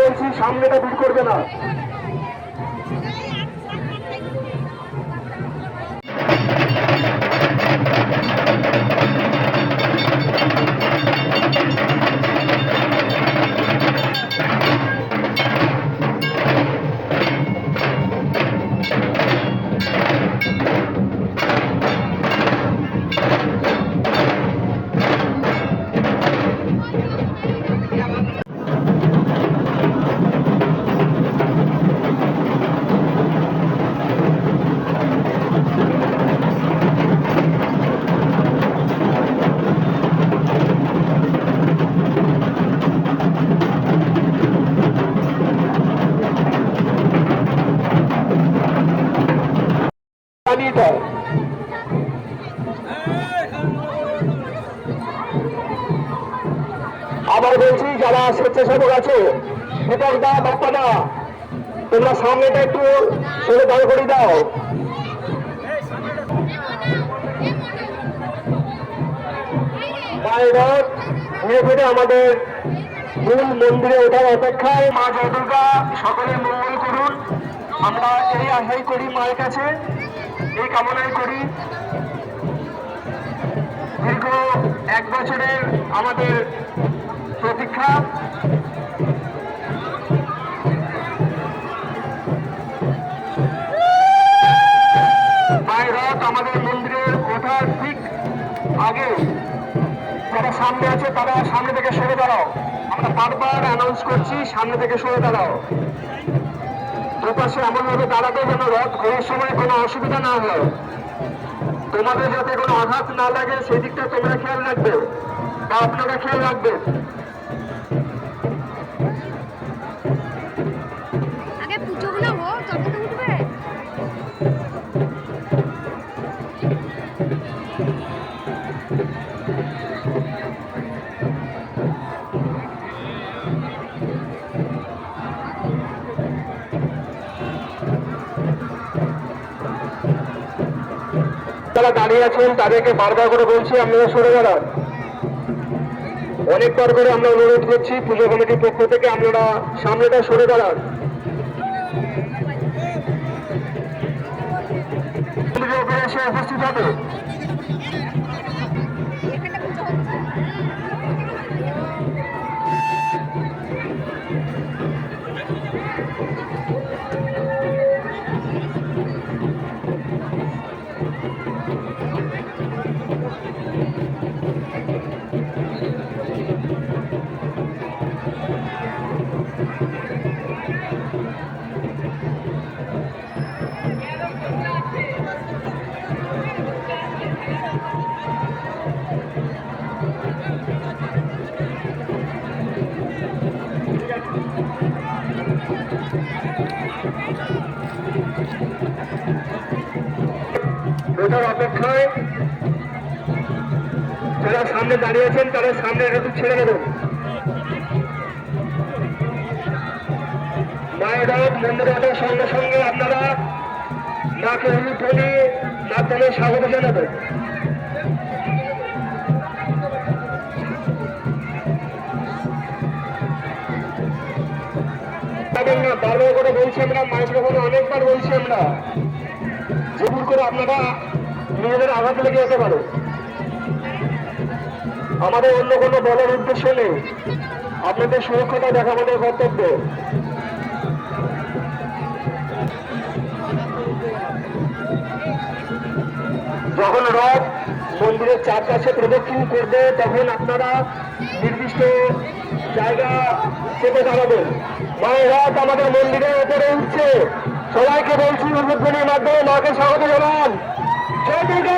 বলছি সামনেটা ভিড় করবে না। আবার বলছি, যারা স্বেচ্ছাসেবক আছে দীপক দা বাপ্পা দা তোমরা সামনেটা একটু সরে দাঁড় করে দাও। ঘুরে আমাদের মূল মন্দিরে ওঠার অপেক্ষায় মা জয় দুর্গা সকলে মঙ্গল করুন। আমরা এই আশাই করি মায়ের কাছে। এই কামনাই করি। দীর্ঘ এক বছরের আমাদের প্রতীক্ষা। রথ আমাদের মন্দিরের ওঠার ঠিক আগে যারা সামনে আছে তারা সামনে থেকে সরে দাঁড়াও। আমরা বারবার অ্যানাউন্স করছি, সামনে থেকে সরে দাঁড়াও। দুপাশে এমনভাবে দাঁড়াবে যেন রথ ঘোরার সময় কোনো অসুবিধা না হয়। তোমাদের যাতে কোনো আঘাত না লাগে সেই দিকটা তোমরা খেয়াল রাখবে বা আপনারা খেয়াল রাখবে যারা দাঁড়িয়ে আছেন, তাদেরকে বারবার করে বলছি, আপনারা সরে দাঁড়ান। অনেকবার করে আমরা অনুরোধ করছি, পুজো কমিটির পক্ষ থেকে আপনারা সামনেটা সরে দাঁড়ান। উপস্থিত হবে। ওটার অপেক্ষায় যারা সামনে দাঁড়িয়ে আছেন তারা সামনে একটু ছেড়ে দেবেন মায়ের মন্দিরে ওঠার সঙ্গে সঙ্গে আপনারা মাকে ধনে মাধ্যমে স্বাগত জানাবেন। না বারবার করে বলছি আমরা, মাইক্রোফোনে অনেকবার বলছি আমরা। যেমন করে আপনারা নিজেদের আঘাত লেগে যেতে পারে। আমাদের অন্য কোনো বলার উদ্দেশ্য নেই। আপনাদের সুরক্ষাটা দেখা আমাদের কর্তব্য। যখন রথ মন্দিরের চারপাশে প্রদক্ষিণ করবে, তখন আপনারা নির্দিষ্ট জায়গা চেপে দাঁড়াবেন। মায়ের রথ আমাদের মন্দিরের উপরে উঠছে। সবাইকে বলছি উদ্বোধনের মাধ্যমে মাকে স্বাগত জানান। জয় দুর্গা